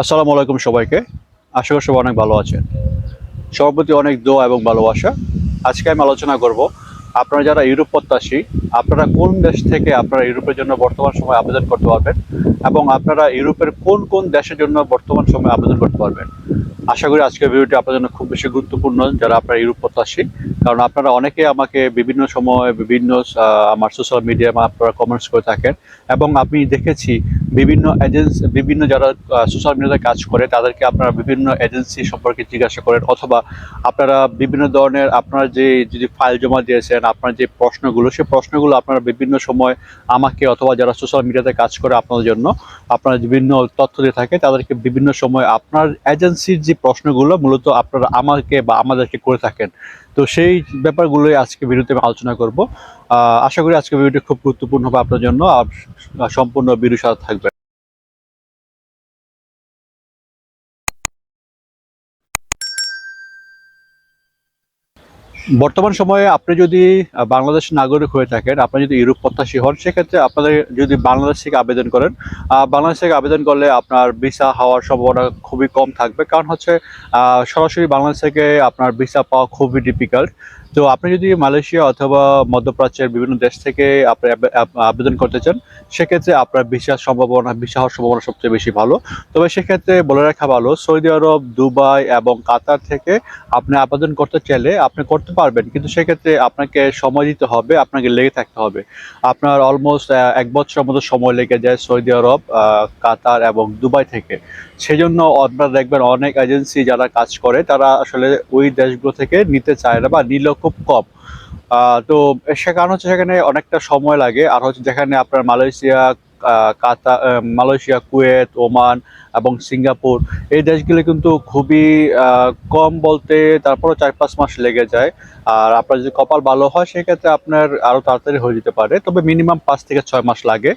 আসসালামু আলাইকুম সবাইকে। আশা করি সবাই অনেক ভালো আছেন। সবার প্রতি অনেক দোয়া এবং ভালোবাসা। আজকে আমি আলোচনা করব, আপনারা যারা ইউরোপ প্রত্যাশী, আপনারা কোন দেশ থেকে আপনারা ইউরোপের জন্য বর্তমান সময় আবেদন করতে পারবেন এবং আপনারা ইউরোপের কোন কোন দেশের জন্য বর্তমান সময় আবেদন করতে পারবেন? আশা করি আজকের ভিডিওটি আপনাদের জন্য খুব বেশি গুরুত্বপূর্ণ যারা আপনারা ইউরোপ প্রত্যাশী। কারণ আপনারা অনেকে আমাকে বিভিন্ন সময় বিভিন্ন আমার সোশ্যাল মিডিয়ায় আপনারা কমেন্টস করে থাকেন এবং আমি দেখেছি বিভিন্ন এজেন্সি বিভিন্ন যারা সোশ্যাল মিডিয়াতে কাজ করে, তাদেরকে আপনারা বিভিন্ন এজেন্সি সম্পর্কে জিজ্ঞাসা করেন অথবা আপনারা বিভিন্ন ধরনের আপনারা যে যদি ফাইল জমা দিয়েছেন, আপনার যে প্রশ্নগুলো সেই প্রশ্নগুলো আপনারা বিভিন্ন সময় আমাকে অথবা যারা সোশ্যাল মিডিয়াতে কাজ করে আপনাদের জন্য আপনারা বিভিন্ন তথ্য দিয়ে থাকে, তাদেরকে বিভিন্ন সময় আপনার এজেন্সির যে প্রশ্নগুলো মূলত আপনারা আমাকে বা আমাদেরকে করে থাকেন। তো সেই ব্যাপারগুলোই আজকে ভিডিওতে আমি আলোচনা করব। আশা করি আজকে ভিডিওটি খুব গুরুত্বপূর্ণ হবে আপনার জন্য। আর সম্পূর্ণ ভিডিও থাকবে বর্তমান সময়ে আপনি যদি বাংলাদেশ নাগরিক হয়ে থাকেন, আপনি যদি ইউরোপ প্রত্যাশী হন, সেক্ষেত্রে আপনাদের যদি বাংলাদেশ থেকে আবেদন করেন বাংলাদেশ থেকে আবেদন করলে আপনার ভিসা হওয়ার সম্ভাবনা খুবই কম থাকবে। কারণ হচ্ছে সরাসরি বাংলাদেশ থেকে আপনার ভিসা পাওয়া খুবই ডিফিকাল্ট তো আপনি যদি মালয়েশিয়া অথবা মধ্যপ্রাচ্যের বিভিন্ন দেশ থেকে আপনি আবেদন করতে চান, সেক্ষেত্রে আপনার ভিসার সম্ভাবনা, ভিসা হওয়ার সম্ভাবনা সবচেয়ে বেশি ভালো। তবে সেক্ষেত্রে বলে রাখা ভালো, সৌদি আরব, দুবাই এবং কাতার থেকে আপনি আবেদন করতে চাইলে আপনি করতে পারবেন, কিন্তু সেক্ষেত্রে আপনাকে সময় দিতে হবে, আপনাকে লেগে থাকতে হবে। আপনার অলমোস্ট এক বছরের মতো সময় লেগে যায় সৌদি আরব কাতার এবং দুবাই থেকে। সেজন্য আপনারা দেখবেন অনেক এজেন্সি যারা কাজ করে, তারা আসলে ওই দেশগুলো থেকে নিতে চায় না বা নিলেও খুব কম। তো সে কারণ হচ্ছে সেখানে অনেকটা সময় লাগে। আর হচ্ছে যেখানে আপনার মালয়েশিয়া কাতা মালয়েশিয়া, কুয়েত, ওমান এবং সিঙ্গাপুর, এই দেশগুলো কিন্তু খুবই কম বলতে তারপরও চার পাঁচ মাস লেগে যায়। আর আপনার যদি কপাল ভালো হয়, সেক্ষেত্রে আপনার আরও তাড়াতাড়ি হয়ে যেতে পারে। তবে মিনিমাম পাঁচ থেকে ছয় মাস লাগে।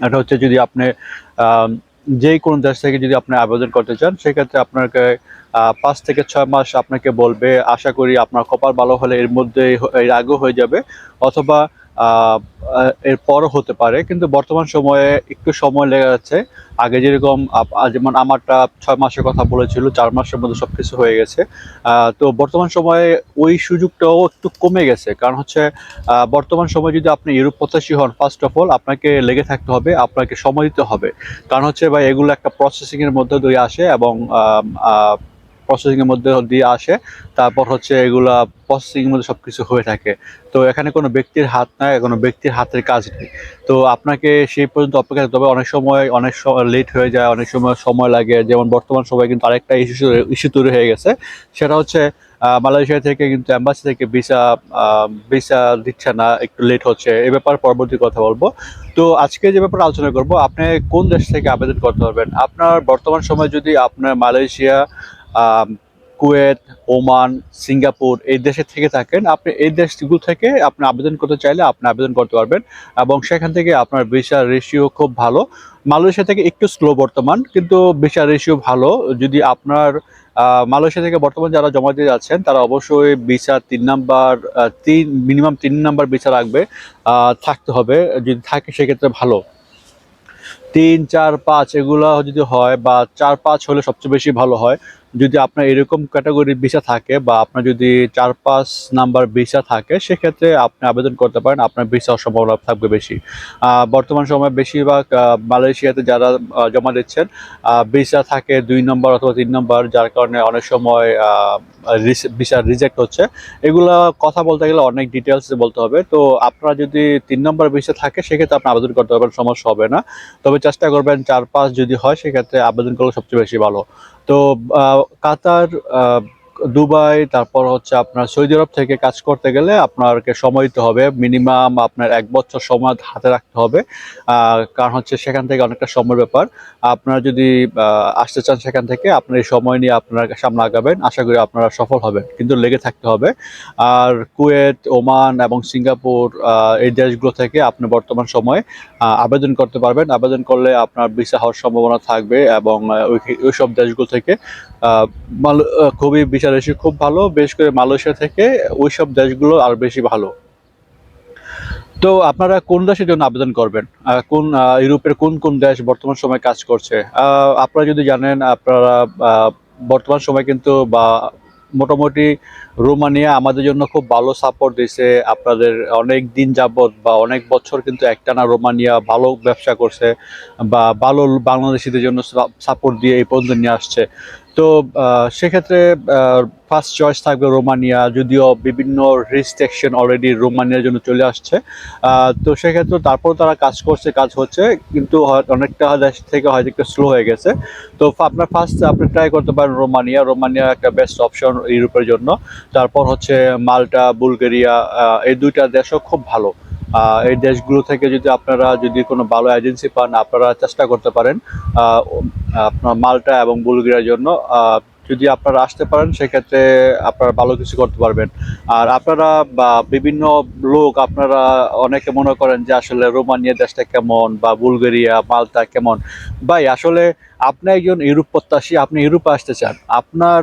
এটা হচ্ছে যদি আপনি আম, কোন দেশ থেকে যদি আপনি আবেদন করতে চান সেক্ষেত্রে আপনাকে পাঁচ থেকে ছয় মাস আপনাকে বলবে আশা করি আপনার কপাল ভালো হলে এর মধ্যে এর আগেও হয়ে যাবে। অথবা আহ, আহ, এর পরও হতে পারে কিন্তু বর্তমান সময়ে একটু সময় লেগে যাচ্ছে। আগে যেরকম যেমন আমারটা ছয় মাসের কথা বলেছিল চার মাসের মধ্যে সব কিছু হয়ে গেছে। তো বর্তমান সময়ে ওই সুযোগটাও একটু কমে গেছে। কারণ হচ্ছে বর্তমান সময় যদি আপনি ইউরোপ প্রত্যাশী হন ফার্স্ট অফ অল আপনাকে লেগে থাকতে হবে আপনাকে সময় দিতে হবে। কারণ হচ্ছে ভাই এগুলো একটা প্রসেসিং এর মধ্যে দিয়ে আসে এবং প্রসেসিং এর মধ্যে দিয়ে আসে, তারপর হচ্ছে এগুলা প্রসেসিং এর মধ্যে সবকিছু হয়ে থাকে। তো এখানে কোনো ব্যক্তির হাত নাই, কোনো ব্যক্তির হাতের কাজ নেই। তো আপনাকে সেই পর্যন্ত অপেক্ষা করতে হবে। অনেক সময় অনেক সময় লেট হয়ে যায়, অনেক সময় সময় লাগে। যেমন বর্তমান সময় কিন্তু আরেকটা ইস্যু ইস্যু তৈরি হয়ে গেছে। সেটা হচ্ছে মালয়েশিয়া থেকে কিন্তু অ্যাম্বাসি থেকে ভিসা ভিসা দিচ্ছে না, একটু লেট হচ্ছে। এ ব্যাপারে পরবর্তী কথা বলব। তো আজকে যে ব্যাপারে আলোচনা করব, আপনি কোন দেশ থেকে আবেদন করতে পারবেন? আপনার বর্তমান সময় যদি আপনার মালয়েশিয়া কুয়েত, ওমান, সিঙ্গাপুর এই দেশে থেকে থাকেন। আপনি এই দেশগুলো থেকে আপনি আবেদন করতে চাইলে আপনি আবেদন করতে পারবেন এবং সেখান থেকে আপনার ভিসা রেশিও খুব ভালো। মালয়েশিয়া থেকে একটু স্লো বর্তমান, কিন্তু ভিসা রেশিও ভালো। যদি আপনার মালয়েশিয়া থেকে বর্তমান যারা জমা দিয়ে যাচ্ছেন, তারা অবশ্যই ভিসা তিন নাম্বার তিন মিনিমাম তিন নাম্বার ভিসা রাখবে থাকতে হবে। যদি থাকে সেক্ষেত্রে ভালো। তিন, চার, পাঁচ এগুলো যদি হয় বা চার, পাঁচ হলে সবচেয়ে বেশি ভালো হয়। যদি আপনার এরকম ক্যাটাগরির ভিসা থাকে বা আপনার যদি চার পাঁচ নাম্বার ভিসা থাকে, সেক্ষেত্রে আপনি আবেদন করতে পারেন। আপনার ভিসার সম্ভাবনা থাকবে বেশি। বর্তমান সময়ে বেশিরভাগ মালয়েশিয়াতে যারা জমা দিচ্ছেন ভিসা থাকে দুই নম্বর অথবা তিন নম্বর যার কারণে অনেক সময় ভিসা রিজেক্ট হচ্ছে। এগুলা কথা বলতে গেলে অনেক ডিটেলস বলতে হবে। তো আপনারা যদি তিন নম্বর ভিসা থাকে, সেক্ষেত্রে আপনি আবেদন করতে পারবেন, সমস্যা হবে না। তবে চেষ্টা করবেন চার পাঁচ যদি হয়, সেক্ষেত্রে আবেদন করলে সবচেয়ে বেশি ভালো। তো কাতার দুবাই, তারপর হচ্ছে আপনার সৌদি আরব থেকে কাজ করতে গেলে আপনাকে সময় দিতে হবে। মিনিমাম আপনার এক বছর সময় হাতে রাখতে হবে। কারণ হচ্ছে সেখান থেকে অনেকটা সময়ের ব্যাপার। আপনারা যদি আসতে চান সেখান থেকে আপনার এই সময় নিয়ে আপনার সামনে আগাবেন। আশা করি আপনারা সফল হবেন। কিন্তু লেগে থাকতে হবে। আর কুয়েত, ওমান এবং সিঙ্গাপুর এই দেশগুলো থেকে আপনি বর্তমান সময়ে আবেদন করতে পারবেন। আবেদন করলে আপনার ভিসা হওয়ার সম্ভাবনা থাকবে এবং ওই- সব দেশগুলো থেকে খুবই মাল- ভিসা রেশি খুব ভালো বেশ করে মালয়েশিয়া থেকে ওই সব দেশগুলো আর বেশি ভালো। তো আপনারা কোন দেশের জন্য আবেদন করবেন? কোন ইউরোপের কোন কোন দেশ বর্তমান সময় কাজ করছে? আপনারা যদি জানেন, আপনারা বর্তমান সময় কিন্তু বা মোটামুটি রোমানিয়া আমাদের জন্য খুব ভালো সাপোর্ট দিয়েছে আপনাদের অনেক দিন যাবত বা অনেক বছর কিন্তু একটানা রোমানিয়া ভালো ব্যবসা করছে বা ভালো বাংলাদেশিদের জন্য সাপোর্ট দিয়ে এই পর্যন্ত নিয়ে আসছে। তো সেক্ষেত্রে ফার্স্ট চয়েস থাকবে রোমানিয়া, যদিও বিভিন্ন রিস্ট্রিকশন অলরেডি রোমানিয়ার জন্য চলে আসছে। তো সেক্ষেত্রে তারপর তারা কাজ করছে, কাজ হচ্ছে, কিন্তু অনেকটা দেশ থেকে হয়তো একটু স্লো হয়ে গেছে। তো আপনার ফার্স্ট আপনি ট্রাই করতে পারেন রোমানিয়া। রোমানিয়া একটা বেস্ট অপশন ইউরোপের জন্য। তারপর হচ্ছে মাল্টা, বুলগেরিয়া এই দুইটা দেশও খুব ভালো। এই দেশগুলো থেকে যদি আপনারা যদি কোনো ভালো এজেন্সি পান, আপনারা চেষ্টা করতে পারেন আপনার মালটা এবং বুলগেরিয়ার জন্য যদি আপনারা আসতে পারেন, সেক্ষেত্রে আপনারা ভালো কিছু করতে পারবেন। আর আপনারা বা বিভিন্ন লোক আপনারা অনেকে মনে করেন যে আসলে রোমানিয়া দেশটা কেমন বা বুলগেরিয়া, মালটা কেমন? ভাই, আসলে আপনি একজন ইউরোপ প্রত্যাশী, আপনি ইউরোপে আসতে চান। আপনার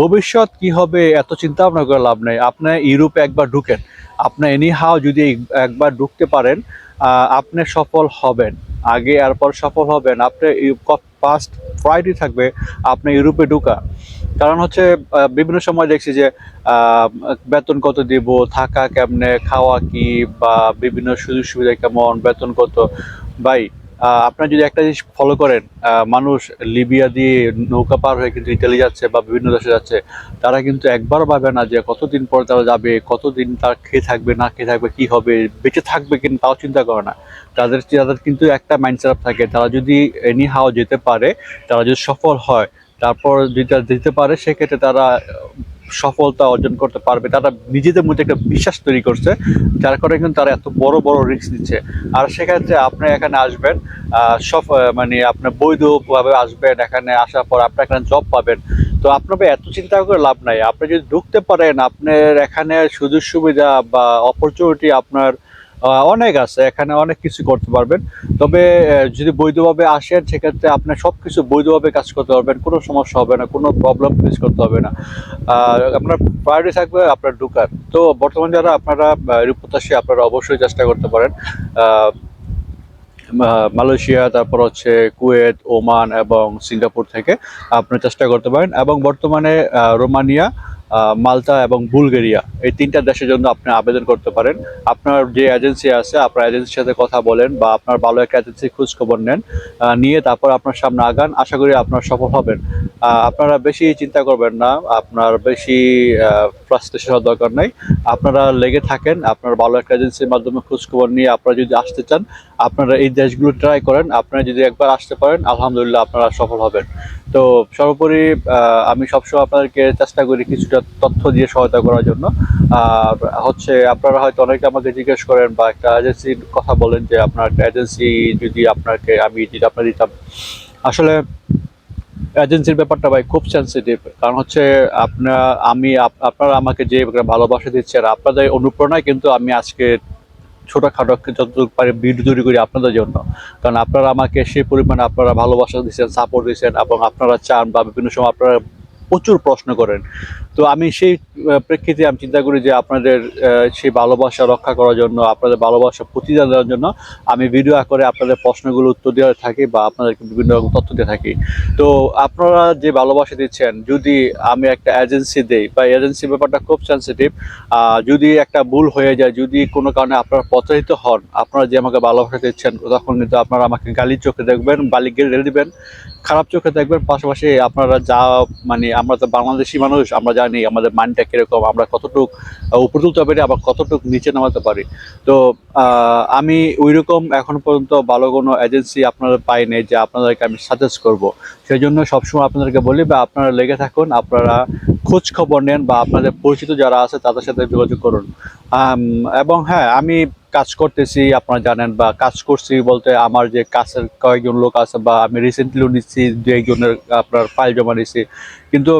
ভবিষ্যৎ কি হবে এত চিন্তা ভাবনা করে লাভ নেই। আপনি ইউরোপে একবার ঢুকেন। আপনি এনি হাও যদি একবার ঢুকতে পারেন আপনি সফল হবেন। আগে এরপর সফল হবেন। আপনি ফার্স্ট প্রায়োরিটি থাকবে আপনি ইউরোপে ঢুকা। কারণ হচ্ছে বিভিন্ন সময় দেখছি যে বেতন কত দিব থাকা কেমনে খাওয়া কি বা বিভিন্ন সুযোগ সুবিধা কেমন বেতন কত। আহ, আপনার যদি একটা জিনিস ফলো করেন মানুষ লিবিয়া দিয়ে নৌকা পার হয়ে কিন্তু ইতালি যাচ্ছে বা বিভিন্ন দেশে যাচ্ছে, তারা কিন্তু একবার ভাবে না যে কতদিন পর তারা যাবে, কতদিন তার খেয়ে থাকবে, না খেয়ে থাকবে, কি হবে, বেঁচে থাকবে কিন্তু তাও চিন্তা করে না। তাদের তাদের কিন্তু একটা মাইন্ড সেট থাকে, তারা যদি এনি হাও যেতে পারে, তারা যদি সফল হয়, তারপর তারা দিতে পারে, সেক্ষেত্রে তারা সফলতা অর্জন করতে পারবে। তারা নিজেদের মধ্যে একটা বিশ্বাস তৈরি করছে, যার কারণে কিন্তু তারা এত বড় বড় রিস্ক নিচ্ছে। আর সেক্ষেত্রে আপনি এখানে আসবেন সফ মানে আপনার বৈধভাবে আসবেন, এখানে আসার পর আপনি এখানে জব পাবেন। তো আপনার এত চিন্তা করে লাভ নাই। আপনি যদি ঢুকতে পারেন, আপনার এখানে সুযোগ সুবিধা বা অপরচুনিটি আপনার অনেক আছে, এখানে অনেক কিছু করতে পারবেন। তবে যদি বৈধভাবে আসেন, সেক্ষেত্রে আপনার সব কিছু বৈধভাবে কাজ করতে পারবেন, কোনো সমস্যা হবে না, কোনো প্রবলেম ফেস করতে হবে না। আপনার প্রায়োরিটি থাকবে আপনার ঢুকার। তো বর্তমান যারা আপনারা রূপতাসী, আপনারা অবশ্যই চেষ্টা করতে পারেন। মালয়েশিয়া, তারপর হচ্ছে কুয়েত, ওমান এবং সিঙ্গাপুর থেকে আপনি চেষ্টা করতে পারেন। এবং বর্তমানে রোমানিয়া মালটা এবং বুলগেরিয়া, এই তিনটা দেশের জন্য আপনি আবেদন করতে পারেন। আপনার যে এজেন্সি আছে, আপনার এজেন্সির সাথে কথা বলেন বা আপনার ভালো একটা এজেন্সি খোঁজখবর নেন নিয়ে তারপর আপনার সামনে আগান। আশা করি আপনার সফল হবেন। আপনারা বেশি চিন্তা করবেন না। আপনার বেশি ফ্রাস্ট্রেশন হওয়ার দরকার নাই। আপনারা লেগে থাকেন, আপনার ভালো একটা এজেন্সির মাধ্যমে খোঁজখবর নিয়ে আপনারা যদি আসতে চান, আপনারা এই দেশগুলো ট্রাই করেন, আপনারা যদি একবার আসতে পারেন, আলহামদুলিল্লাহ আপনারা সফল হবেন। তো সর্বোপরি আমি সবসময় আপনাদেরকে চেষ্টা করি কিছুটা তথ্য দিয়ে সহায়তা করার জন্য। আর হচ্ছে, আপনারা হয়তো অনেকে আমাকে জিজ্ঞেস করেন বা একটা এজেন্সির কথা বলেন যে, আপনার একটা এজেন্সি যদি আপনাকে আমি যদি আপনার দিতাম। আসলে এজেন্সির ব্যাপারটা ভাই খুব সেন্সিটিভ কারণ হচ্ছে আপনার আমি আপ- আপনারা আমাকে যে ভালোবাসা দিচ্ছে আর আপনাদের অনুপ্রেরণায় কিন্তু আমি আজকে ছোটোখাটো যতটুকু পারি ভিডিও তৈরি করি আপনাদের জন্য। কারণ আপনারা আমাকে সেই পরিমাণে আপনারা ভালোবাসা দিচ্ছেন সাপোর্ট দিচ্ছেন এবং আপনারা চান বা বিভিন্ন সময় আপনারা প্রচুর প্রশ্ন করেন। তো আমি সেই প্রেক্ষিতে আমি চিন্তা করি যে আপনাদের সেই ভালোবাসা রক্ষা করার জন্য, আপনাদের ভালোবাসা প্রতিদান দেওয়ার জন্য আমি ভিডিও করে আপনাদের প্রশ্নগুলো উত্তর দেওয়া থাকি বা আপনাদেরকে বিভিন্ন রকম তথ্য দিয়ে থাকি। তো আপনারা যে ভালোবাসা দিচ্ছেন, যদি আমি একটা এজেন্সি দেই বা এজেন্সি ব্যাপারটা খুব সেন্সিটিভ যদি একটা ভুল হয়ে যায়, যদি কোনো কারণে আপনারা প্রতারিত হন, আপনারা যে আমাকে ভালোবাসা দিচ্ছেন, তখন কিন্তু আপনারা আমাকে গালির চোখে দেখবেন, বালি গেড়ে দেবেন, খারাপ চোখে দেখবেন। পাশাপাশি আপনারা যা মানে আমরা তো বাংলাদেশি মানুষ, আমরা জানি আমাদের মাইন্ডটা কীরকম, আমরা কতটুক উপরে তুলতে পারি, আবার কতটুক নিচে নামাতে পারি। তো আমি ওই রকম এখন পর্যন্ত ভালো কোনো এজেন্সি আপনারা পাই পাইনি যে আপনাদেরকে আমি সাজেস্ট করব। সেই জন্য সবসময় আপনাদেরকে বলি বা আপনারা লেগে থাকুন, আপনারা খোঁজ খবর নেন বা আপনাদের পরিচিত যারা আছে তাদের সাথে যোগাযোগ করুন। এবং হ্যাঁ আমি কাজ করতেছি, আপনারা জানেন, বা কাজ করছি বলতে আমার যে কাছের কয়েকজন লোক আছে বা আমি রিসেন্টলিও নিচ্ছি দু একজনের আপনার ফাইল জমা নিচ্ছি কিন্তু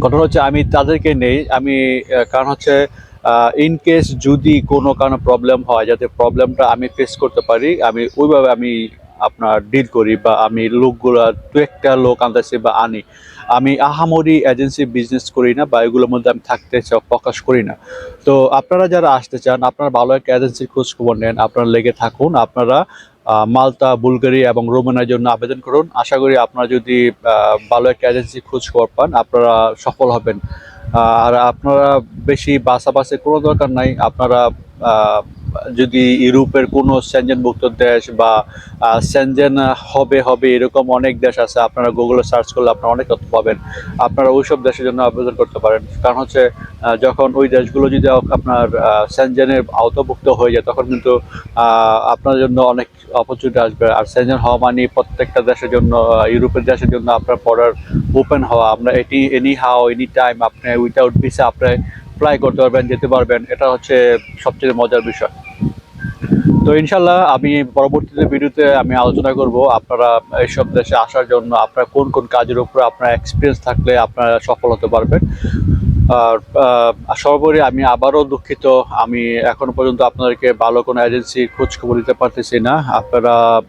ঘটনা হচ্ছে, আমি তাদেরকে নেই, আমি কারণ হচ্ছে ইন কেস যদি কোনো কারণে প্রবলেম হয়, যাতে প্রবলেমটা আমি ফেস করতে পারি, আমি ওইভাবে আমি আপনার ডিল করি বা আমি লোকগুলো, দু একটা লোক আনতেছি বা আনি, আমি আহামরি এজেন্সি বিজনেস করি না বা এগুলোর মধ্যে আমি থাকতে প্রকাশ করি না। তো আপনারা যারা আসতে চান, আপনারা ভালো একটা এজেন্সির খোঁজ খবর নেন, আপনারা লেগে থাকুন, আপনারা মালতা, বুলগারি এবং রোমানের জন্য আবেদন করুন। আশা করি আপনারা যদি ভালো একটা এজেন্সি খোঁজ খবর পান, আপনারা সফল হবেন। আর আপনারা বেশি বাসা বাসে কোনো দরকার নাই। আপনারা যদি ইউরোপের কোনো সেনজেনভুক্ত দেশ বা সেনজেন হবে হবে এরকম অনেক দেশ আছে। আপনারা গুগলে সার্চ করলে আপনারা অনেক তথ্য পাবেন। আপনারা ওইসব দেশের জন্য আবেদন করতে পারেন। কারণ হচ্ছে যখন ওই দেশগুলো যদি আপনার সেনজেনের আওতাভুক্ত হয়ে যায়, তখন কিন্তু আপনার জন্য অনেক অপরচুনিটি আসবে। আর সেনজেন হওয়া মানে প্রত্যেকটা দেশের জন্য ইউরোপের দেশের জন্য আপনার বর্ডার ওপেন হওয়া। আমরা এটি এনি হাও এনি টাইম আপনি উইথাউট ভিসা আপনি ফ্লাই করতে পারবেন, যেতে পারবেন, এটা হচ্ছে সবচেয়ে মজার বিষয়। তো ইনশাল্লাহ আমি পরবর্তীতে ভিডিওতে আমি আলোচনা করব আপনারা এইসব দেশে আসার জন্য, আপনার কোন কোন কাজের উপরে আপনার এক্সপিরিয়েন্স থাকলে আপনারা সফল হতে পারবেন। আর সর্বোপরি আমি আবারও দুঃখিত। আমি এখনও পর্যন্ত আপনাদেরকে ভালো কোনো এজেন্সি খোঁজ খবর দিতে পারতেছি না। আপনারা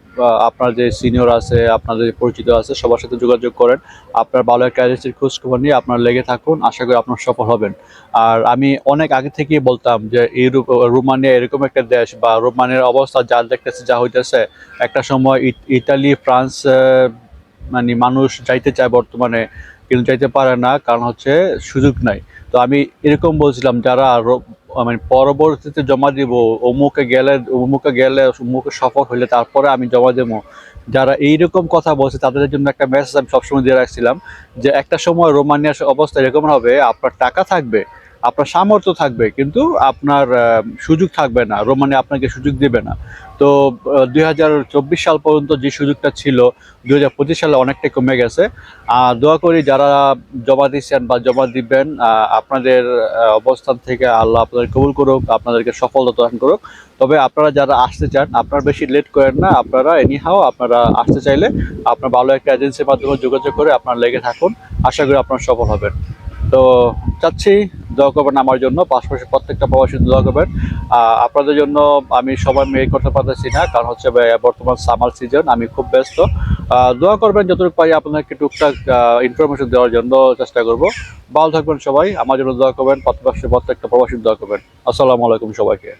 আপনার যে সিনিয়র আছে আপনাদের যে পরিচিত আছে, সবার সাথে যোগাযোগ করেন। আপনার ভালো একটা এজেন্সির খোঁজ খবর নিয়ে আপনার লেগে থাকুন। আশা করি আপনার সফল হবেন। আর আমি অনেক আগে থেকেই বলতাম যে ইউরোপ, রোমানিয়া এরকম একটা দেশ বা রোমানিয়ার অবস্থা যা দেখতেছে, যা হইতেছে, একটা সময় ইট- ইতালি, ফ্রান্স মানে মানুষ যাইতে চায় বর্তমানে। কিন্তু যাইতে পারে না, কারণ হচ্ছে সুযোগ নাই। তো আমি এরকম বলছিলাম, যারা মানে পরবর্তীতে জমা দিব, অমুকে গেলে অমুকে গেলে অমুকে সফল হইলে তারপরে আমি জমা দেবো। যারা এইরকম কথা বলছে, তাদের জন্য একটা মেসেজ আমি সবসময় দিয়ে রাখছিলাম যে, একটা সময় রোমানিয়ার অবস্থা এরকম হবে, আপনার টাকা থাকবে, আপনার সামর্থ্য থাকবে, কিন্তু আপনার সুযোগ থাকবে না, রোমানিয়া আপনাকে সুযোগ দেবে না। তো দুই হাজার চব্বিশ সাল পর্যন্ত যে সুযোগটা ছিল দুই হাজার পঁচিশ সালে অনেকটাই কমে গেছে। আহ, দোয়া করি যারা জমা দিচ্ছেন বা জমা দিবেন আপনাদের অবস্থান থেকে আল্লাহ আপনাদের কবুল করুক আপনাদেরকে সফলতা দান করুক। তবে আপনারা যারা আসতে চান আপনারা বেশি লেট করেন না আপনারা এনিহাও আপনারা আসতে চাইলে আপনার ভালো একটা এজেন্সির মাধ্যমে যোগাযোগ করে আপনারা লেগে থাকুন। আশা করি আপনারা সফল হবেন। তো চাচ্ছি দোয়া করবেন আমার জন্য, পাশাপাশি প্রত্যেকটা প্রবাসী দোয়া করবেন। আপনাদের জন্য আমি সবাই মেয়ে করতে পারতেছি না, কারণ হচ্ছে বর্তমান সামার সিজন আমি খুব ব্যস্ত। দোয়া করবেন যতটুকু পাই আপনাদেরকে টুকটাক ইনফরমেশন দেওয়ার জন্য চেষ্টা করব। ভালো থাকবেন সবাই, আমার জন্য দোয়া করবেন, প্রত্যেকটা প্রবাসী দোয়া করবেন। আসসালামু আলাইকুম সবাইকে।